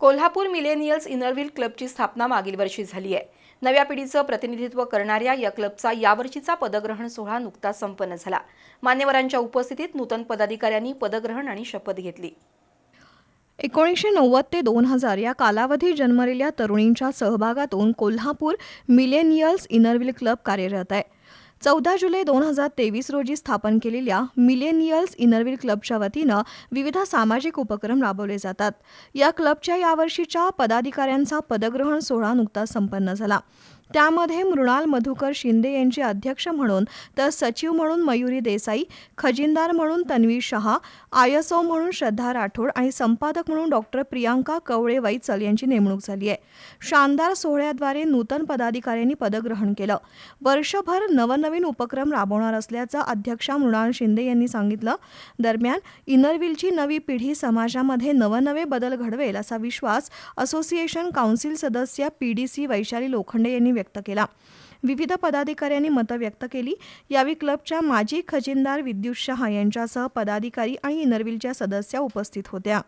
Kolhapur millennials Inner Wheel क्लबची स्थापना मागील वर्षी झाली आहे. नव्या पिढीचं प्रतिनिधित्व करणाऱ्या या क्लबचा यावर्षीचा पदग्रहण सोहळा नुकताच संपन्न झाला. मान्यवरांच्या उपस्थितीत नूतन पदाधिकाऱ्यांनी पदग्रहण आणि शपथ घेतली. एकोणीसशे नव्वद ते दोन हजार या कालावधीत जन्मलेल्या तरुणींच्या सहभागातून Kolhapur millennials Inner Wheel club कार्यरत आहे. चौदा जुलै दोन हजार तेवीस रोजी स्थापन केलेल्या मिलेनियल्स इनरव्हील क्लबच्या वतीनं विविध सामाजिक उपक्रम राबवले जातात. या क्लबच्या यावर्षीच्या पदाधिकाऱ्यांचा पदग्रहण सोहळा नुकताच संपन्न झाला. त्यामध्ये मृणाल मधुकर शिंदे यांचे अध्यक्ष म्हणून तर सचिव म्हणून मयुरी देसाई खजिनदार म्हणून तन्वी शहा आयएसओ म्हणून श्रद्धा राठोड आणि संपादक म्हणून डॉक्टर प्रियांका कवळे वैचल यांची नेमणूक झाली आहे. शानदार सोहळ्याद्वारे नूतन पदाधिकाऱ्यांनी पदग्रहण केलं. वर्षभर नवनवीन उपक्रम राबवणार असल्याचं अध्यक्षा मृणाल शिंदे यांनी सांगितलं. दरम्यान इनरव्हीलची नवी पिढी समाजामध्ये नवनवे बदल घडवेल असा विश्वास असोसिएशन काउन्सिल सदस्य P D C Vaishali Lokhande यांनी व्यक्त केला. विविध पदाधिकाऱ्यांनी मतं व्यक्त केली. यावेळी क्लबच्या माजी खजिनदार विद्युत शहा यांच्यासह पदाधिकारी आणि इनरविलच्या सदस्या उपस्थित होत्या.